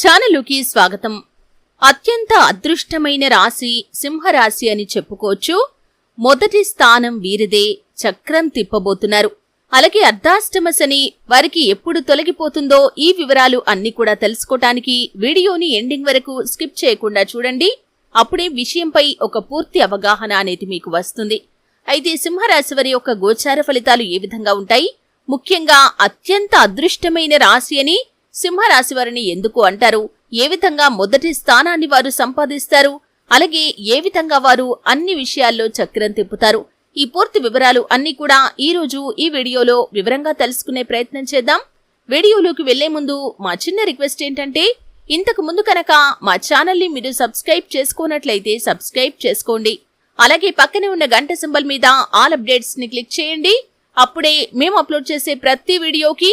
ఛానలుకి స్వాగతం. అత్యంత అదృష్టమైన రాశి సింహరాశి అని చెప్పుకోవచ్చు. మొదటి స్థానం వీరిదే చక్రం తిప్పబోతున్నారు. అలాగే అర్ధాష్టమ శని వారికి ఎప్పుడు తొలగిపోతుందో ఈ వివరాలు అన్ని కూడా తెలుసుకోటానికి వీడియోని ఎండింగ్ వరకు స్కిప్ చేయకుండా చూడండి. అప్పుడే విషయంపై ఒక పూర్తి అవగాహన అనేది మీకు వస్తుంది. అయితే సింహరాశి వారి యొక్క గోచార ఫలితాలు ఏ విధంగా ఉంటాయి? ముఖ్యంగా అత్యంత అదృష్టమైన రాశి అని సింహరాశి వారిని ఎందుకు అంటారు? ఏ విధంగా మొదటి స్థానాన్ని వారు సంపాదిస్తారు? అలాగే ఏ విధంగా వారు అన్ని విషయాల్లో చక్రం తిప్పుతారు? ఈ పూర్తి వివరాలు అన్ని కూడా ఈ రోజు ఈ వీడియోలో వివరంగా తెలుసుకునే ప్రయత్నం చేద్దాం. వీడియోలోకి వెళ్ళే ముందు మా చిన్న రిక్వెస్ట్ ఏంటంటే ఇంతకు ముందు కనుక మా ఛానల్ని మీరు సబ్స్క్రైబ్ చేసుకోనట్లయితే సబ్స్క్రైబ్ చేసుకోండి. అలాగే పక్కనే ఉన్న గంట సింబల్ మీద ఆల్ అప్డేట్స్ని క్లిక్ చేయండి. అప్పుడే మేము అప్లోడ్ చేసే ప్రతి వీడియోకి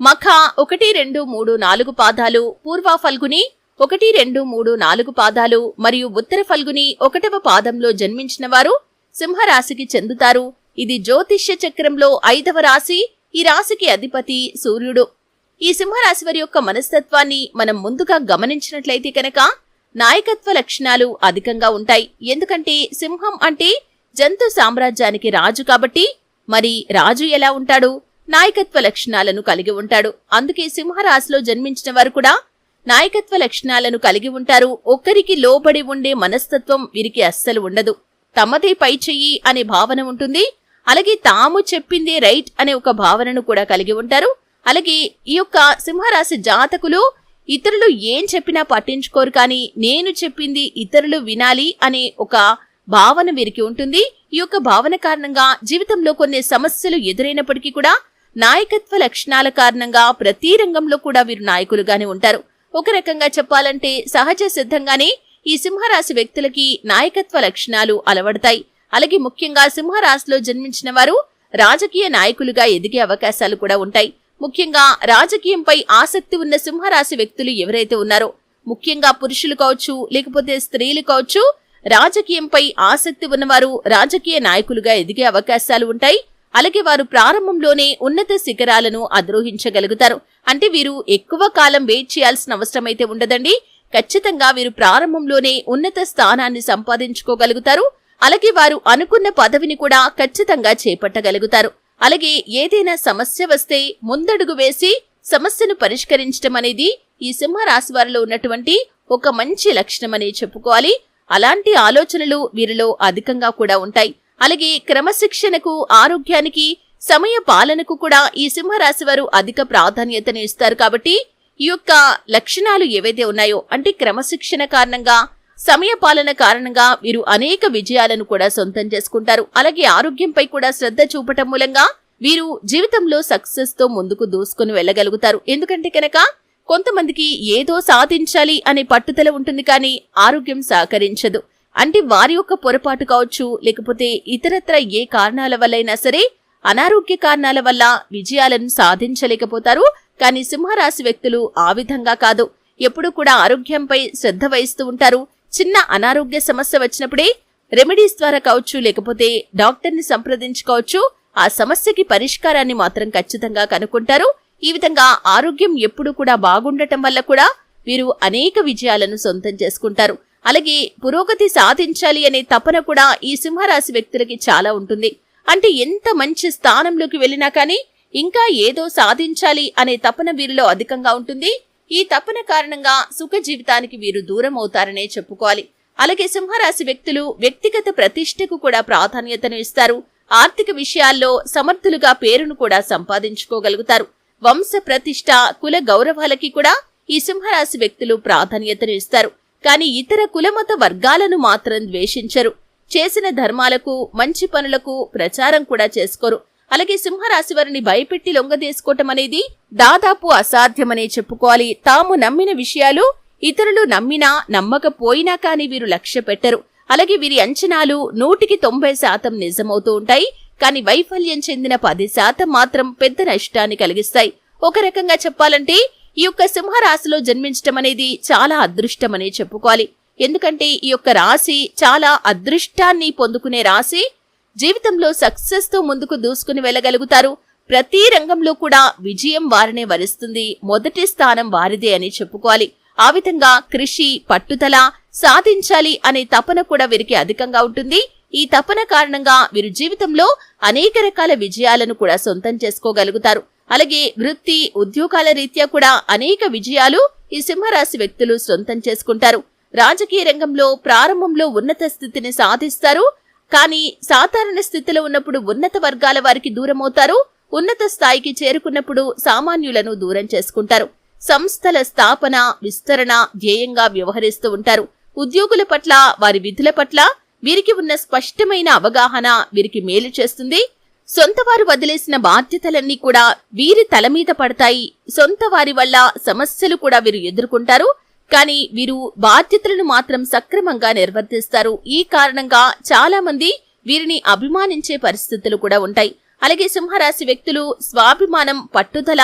మఖ ఒకటి రెండు మూడు నాలుగు పాదాలు పూర్వ ఫల్గుని ఒకటి రెండు మూడు నాలుగు పాదాలు మరియు ఉత్తర ఫల్గుని ఒకటవ పాదంలో జన్మించిన వారు సింహరాశికి చెందుతారు. ఇది జ్యోతిష్య చక్రంలో ఐదవ రాశి ఈ రాశికి అధిపతి సూర్యుడు. ఈ సింహరాశి వారి యొక్క మనస్తత్వాన్ని మనం ముందుగా గమనించినట్లయితే కనుక నాయకత్వ లక్షణాలు అధికంగా ఉంటాయి. ఎందుకంటే సింహం అంటే జంతు సామ్రాజ్యానికి రాజు కాబట్టి మరి రాజు ఎలా ఉంటాడు? నాయకత్వ లక్షణాలను కలిగి ఉంటాడు. అందుకే సింహరాశిలో జన్మించిన వారు కూడా నాయకత్వ లక్షణాలను కలిగి ఉంటారు. ఒక్కరికి లోబడి ఉండే మనస్తత్వం వీరికి అస్సలు ఉండదు. తమదే పై చెయ్యి అనే భావన ఉంటుంది. అలాగే తాము చెప్పిందే రైట్ అనే ఒక భావనను కూడా కలిగి ఉంటారు. అలాగే ఈ యొక్క సింహరాశి జాతకులు ఇతరులు ఏం చెప్పినా పట్టించుకోరు కానీ నేను చెప్పింది ఇతరులు వినాలి అనే ఒక భావన వీరికి ఉంటుంది. ఈ యొక్క భావన కారణంగా జీవితంలో కొన్ని సమస్యలు ఎదురైనప్పటికీ కూడా నాయకత్వ లక్షణాల కారణంగా ప్రతి రంగంలో కూడా వీరు నాయకులుగానే ఉంటారు. ఒక రకంగా చెప్పాలంటే సహజ సిద్ధంగానే ఈ సింహరాశి వ్యక్తులకి నాయకత్వ లక్షణాలు అలవడతాయి. అలాగే ముఖ్యంగా సింహరాశిలో జన్మించిన వారు రాజకీయ నాయకులుగా ఎదిగే అవకాశాలు కూడా ఉంటాయి. ముఖ్యంగా రాజకీయంపై ఆసక్తి ఉన్న సింహరాశి వ్యక్తులు ఎవరైతే ఉన్నారో ముఖ్యంగా పురుషులు కావచ్చు లేకపోతే స్త్రీలు కావచ్చు రాజకీయంపై ఆసక్తి ఉన్నవారు రాజకీయ నాయకులుగా ఎదిగే అవకాశాలు ఉంటాయి. అలాగే వారు ప్రారంభంలోనే ఉన్నత శిఖరాలను అధిరోహించగలుగుతారు. అంటే వీరు ఎక్కువ కాలం వెయిట్ చేయాల్సిన అవసరం అయితే ఉండదండి. ఖచ్చితంగా వీరు ప్రారంభంలోనే ఉన్నత స్థానాన్ని సంపాదించుకోగలుగుతారు. అలాగే వారు అనుకున్న పదవిని కూడా ఖచ్చితంగా చేపట్టగలుగుతారు. అలాగే ఏదైనా సమస్య వస్తే ముందడుగు వేసి సమస్యను పరిష్కరించడం అనేది ఈ సింహరాశి వారిలో ఉన్నటువంటి ఒక మంచి లక్షణమనే చెప్పుకోవాలి. అలాంటి ఆలోచనలు వీరిలో అధికంగా కూడా ఉంటాయి. అలాగే క్రమశిక్షణకు ఆరోగ్యానికి సమయ పాలనకు కూడా ఈ సింహరాశి వారు అధిక ప్రాధాన్యతను ఇస్తారు కాబట్టి ఈ యొక్క లక్షణాలు ఏవైతే ఉన్నాయో అంటే క్రమశిక్షణ కారణంగా సమయ పాలన కారణంగా వీరు అనేక విజయాలను కూడా సొంతం చేసుకుంటారు. అలాగే ఆరోగ్యంపై కూడా శ్రద్ధ చూపటం మూలంగా వీరు జీవితంలో సక్సెస్తో ముందుకు దూసుకుని వెళ్ళగలుగుతారు. ఎందుకంటే కనుక కొంతమందికి ఏదో సాధించాలి అనే పట్టుదల ఉంటుంది కానీ ఆరోగ్యం సహకరించదు. అంటే వారి యొక్క పొరపాటు కావచ్చు లేకపోతే ఇతరత్ర ఏ కారణాల వల్లైనా సరే అనారోగ్య కారణాల వల్ల విజయాలను సాధించలేకపోతారు. కానీ సింహరాశి వ్యక్తులు ఆ విధంగా కాదు. ఎప్పుడూ కూడా ఆరోగ్యంపై శ్రద్ధ వహిస్తూ ఉంటారు. చిన్న అనారోగ్య సమస్య వచ్చినప్పుడే రెమెడీస్ ద్వారా కావచ్చు లేకపోతే డాక్టర్ని సంప్రదించుకోవచ్చు ఆ సమస్యకి పరిష్కారాన్ని మాత్రం ఖచ్చితంగా కనుక్కుంటారు. ఈ విధంగా ఆరోగ్యం ఎప్పుడూ కూడా బాగుండటం వల్ల కూడా వీరు అనేక విజయాలను సొంతం చేసుకుంటారు. అలాగే పురోగతి సాధించాలి అనే తపన కూడా ఈ సింహరాశి వ్యక్తులకి చాలా ఉంటుంది. అంటే ఎంత మంచి స్థానంలోకి వెళ్ళినా కానీ ఇంకా ఏదో సాధించాలి అనే తపన వీరిలో అధికంగా ఉంటుంది. ఈ తపన కారణంగా సుఖ జీవితానికి వీరు దూరం అవుతారనే చెప్పుకోవాలి. అలాగే సింహరాశి వ్యక్తులు వ్యక్తిగత ప్రతిష్టకు కూడా ప్రాధాన్యతను ఇస్తారు. ఆర్థిక విషయాల్లో సమర్థులుగా పేరును కూడా సంపాదించుకోగలుగుతారు. వంశ ప్రతిష్ట కుల గౌరవాలకి కూడా ఈ సింహరాశి వ్యక్తులు ప్రాధాన్యతను ఇస్తారు. కానీ ఇతర కులమత వర్గాలను మాత్రం ద్వేషించరు. చేసిన ధర్మాలకు మంచి పనులకు ప్రచారం కూడా చేసుకోరు. అలాగే సింహరాశి వారిని భయపెట్టి లొంగదీసుకోవటం అనేది దాదాపు అసాధ్యమనే చెప్పుకోవాలి. తాము నమ్మిన విషయాలు ఇతరులు నమ్మినా నమ్మకపోయినా కానీ వీరు లక్ష్య పెట్టరు. అలాగే వీరి అంచనాలు నూటికి తొంభై శాతం నిజమవుతూ ఉంటాయి. కానీ వైఫల్యం చెందిన పది శాతం మాత్రం పెద్ద నష్టాన్ని కలిగిస్తాయి. ఒక రకంగా చెప్పాలంటే ఈ యొక్క సింహరాశిలో జన్మించటం అనేది చాలా అదృష్టమనే చెప్పుకోవాలి. ఎందుకంటే ఈ యొక్క రాశి చాలా అదృష్టాన్ని పొందుకునే రాశి. జీవితంలో సక్సెస్తో ముందుకు దూసుకుని వెళ్ళగలుగుతారు. ప్రతి రంగంలో కూడా విజయం వారినే వరిస్తుంది. మొదటి స్థానం వారిదే అని చెప్పుకోవాలి. ఆ విధంగా కృషి పట్టుదల సాధించాలి అనే తపన కూడా వీరికి అధికంగా ఉంటుంది. ఈ తపన కారణంగా వీరు జీవితంలో అనేక రకాల విజయాలను కూడా సొంతం చేసుకోగలుగుతారు. అలాగే వృత్తి ఉద్యోగాల రీత్యా కూడా అనేక విజయాలు ఈ సింహరాశి వ్యక్తులు సొంతం చేసుకుంటారు. రాజకీయ రంగంలో ప్రారంభంలో ఉన్నత స్థితిని సాధిస్తారు. కానీ సాధారణ స్థితిలో ఉన్నప్పుడు ఉన్నత వర్గాల వారికి దూరమవుతారు. ఉన్నత స్థాయికి చేరుకున్నప్పుడు సామాన్యులను దూరం చేసుకుంటారు. సంస్థల స్థాపన విస్తరణ ధ్యేయంగా వ్యవహరిస్తూ ఉంటారు. ఉద్యోగుల పట్ల వారి విధుల పట్ల వీరికి ఉన్న స్పష్టమైన అవగాహన వీరికి మేలు చేస్తుంది. సొంతవారు వదిలేసిన బాధ్యతలన్నీ కూడా వీరి తల మీద పడతాయి. సొంత వారి వల్ల సమస్యలు కూడా వీరు ఎదుర్కొంటారు. కానీ వీరు బాధ్యతలను మాత్రం సక్రమంగా నిర్వర్తిస్తారు. ఈ కారణంగా చాలా మంది వీరిని అభిమానించే పరిస్థితులు కూడా ఉంటాయి. అలాగే సింహరాశి వ్యక్తులు స్వాభిమానం పట్టుదల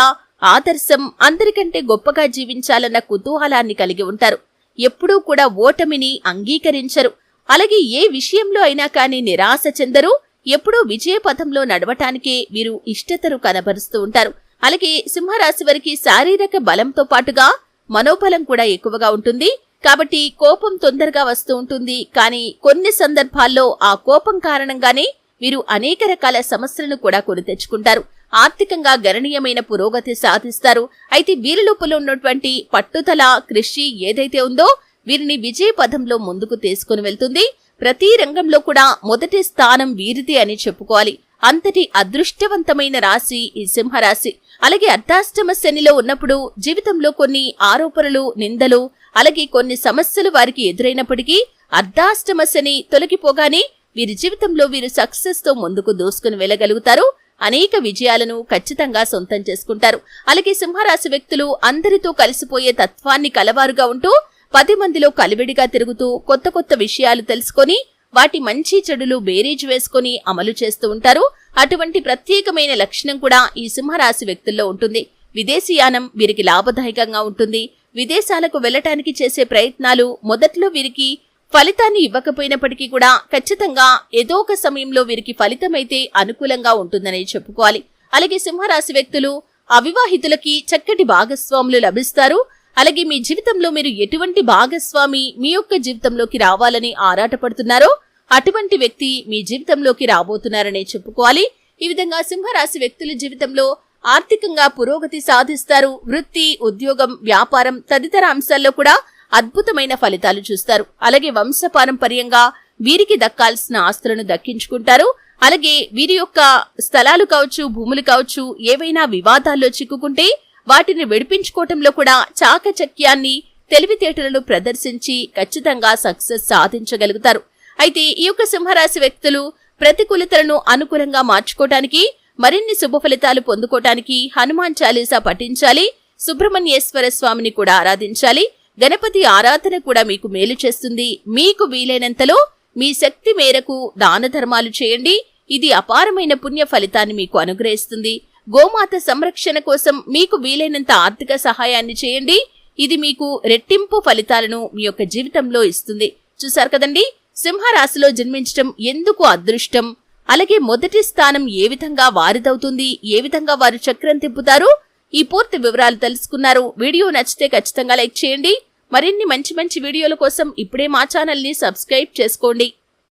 ఆదర్శం అందరికంటే గొప్పగా జీవించాలన్న కుతూహలాన్ని కలిగి ఉంటారు. ఎప్పుడూ కూడా ఓటమిని అంగీకరించరు. అలాగే ఏ విషయంలో అయినా కానీ నిరాశ చెందరు. ఎప్పుడూ విజయ పథంలో నడవటానికే వీరు ఇష్టతరు కనబరుస్తూ ఉంటారు. అలాగే సింహరాశి వారికి శారీరక బలంతో పాటుగా మనోబలం కూడా ఎక్కువగా ఉంటుంది. కాబట్టి కోపం తొందరగా వస్తూ ఉంటుంది. కానీ కొన్ని సందర్భాల్లో ఆ కోపం కారణంగానే వీరు అనేక రకాల సమస్యలను కూడా కొని తెచ్చుకుంటారు. ఆర్థికంగా గణనీయమైన పురోగతి సాధిస్తారు. అయితే వీరి లోపల ఉన్నటువంటి పట్టుదల కృషి ఏదైతే ఉందో వీరిని విజయ పథంలో ముందుకు తీసుకుని వెళ్తుంది. ప్రతి రంగంలో కూడా మొదటి స్థానం వీరిది అని చెప్పుకోవాలి. అంతటి అదృష్టవంతమైన రాశి ఈ సింహరాశి. అలాగే అర్ధాష్టమ శనిలో ఉన్నప్పుడు జీవితంలో కొన్ని ఆరోపణలు నిందలు అలాగే కొన్ని సమస్యలు వారికి ఎదురైనప్పటికీ అర్ధాష్టమ శని తొలగిపోగానే వీరి జీవితంలో వీరు సక్సెస్తో ముందుకు దూసుకుని వెళ్ళగలుగుతారు. అనేక విజయాలను ఖచ్చితంగా సొంతం చేసుకుంటారు. అలాగే సింహరాశి వ్యక్తులు అందరితో కలిసిపోయే తత్వాన్ని కలవారుగా ఉంటూ పది మందిలో కలివిడిగా తిరుగుతూ కొత్త కొత్త విషయాలు తెలుసుకొని వాటి మంచి చెడులు బేరీజ్ వేసుకొని అమలు చేస్తూ ఉంటారు. అటువంటి ప్రత్యేకమైన లక్షణం కూడా ఈ సింహరాశి వ్యక్తుల్లో ఉంటుంది. విదేశీయానం వీరికి లాభదాయకంగా ఉంటుంది. విదేశాలకు వెళ్ళటానికి చేసే ప్రయత్నాలు మొదట్లో వీరికి ఫలితాన్ని ఇవ్వకపోయినప్పటికీ కూడా ఖచ్చితంగా ఏదో ఒక సమయంలో వీరికి ఫలితమైతే అనుకూలంగా ఉంటుందని చెప్పుకోవాలి. అలాగే సింహరాశి వ్యక్తులు అవివాహితులకి చక్కటి భాగస్వాములు లభిస్తారు. అలాగే మీ జీవితంలో మీరు ఎటువంటి భాగస్వామి మీ యొక్క జీవితంలోకి రావాలని ఆరాటపడుతున్నారో అటువంటి వ్యక్తి మీ జీవితంలోకి రాబోతున్నారనే చెప్పుకోవాలి. ఈ విధంగా సింహరాశి వ్యక్తుల జీవితంలో ఆర్థికంగా పురోగతి సాధిస్తారు. వృత్తి ఉద్యోగం వ్యాపారం తదితర అంశాల్లో కూడా అద్భుతమైన ఫలితాలు చూస్తారు. అలాగే వంశపారంపర్యంగా వీరికి దక్కాల్సిన ఆస్తులను దక్కించుకుంటారు. అలాగే వీరి యొక్క స్థలాలు కావచ్చు భూములు కావచ్చు ఏవైనా వివాదాల్లో చిక్కుకుంటే వాటిని విడిపించుకోవటంలో కూడా చాకచక్యాన్ని తెలివితేటలను ప్రదర్శించి ఖచ్చితంగా సక్సెస్ సాధించగలుగుతారు. అయితే ఈ యొక్క సింహరాశి వ్యక్తులు ప్రతికూలతలను అనుకూలంగా మార్చుకోవటానికి మరిన్ని శుభ ఫలితాలు పొందుకోవటానికి హనుమాన్ చాలీసా పఠించాలి సుబ్రహ్మణ్యేశ్వర స్వామిని కూడా ఆరాధించాలి గణపతి ఆరాధన కూడా మీకు మేలు చేస్తుంది. మీకు వీలైనంతలో మీ శక్తి మేరకు దాన ధర్మాలు చేయండి. ఇది అపారమైన పుణ్య ఫలితాన్ని మీకు అనుగ్రహిస్తుంది. గోమాత సంరక్షణ కోసం మీకు వీలైనంత ఆర్థిక సహాయాన్ని చేయండి. ఇది మీకు రెట్టింపు ఫలితాలను మీ యొక్క జీవితంలో ఇస్తుంది. చూసారు కదండి? సింహరాశిలో జన్మించటం ఎందుకు అదృష్టం? అలాగే మొదటి స్థానం ఏ విధంగా వారిదవుతుంది? ఏ విధంగా వారు చక్రం తిప్పుతారు? ఈ పూర్తి వివరాలు తెలుసుకున్నారు. వీడియో నచ్చితే ఖచ్చితంగా లైక్ చేయండి. మరిన్ని మంచి మంచి వీడియోల కోసం ఇప్పుడే మా ఛానల్ని సబ్స్క్రైబ్ చేసుకోండి.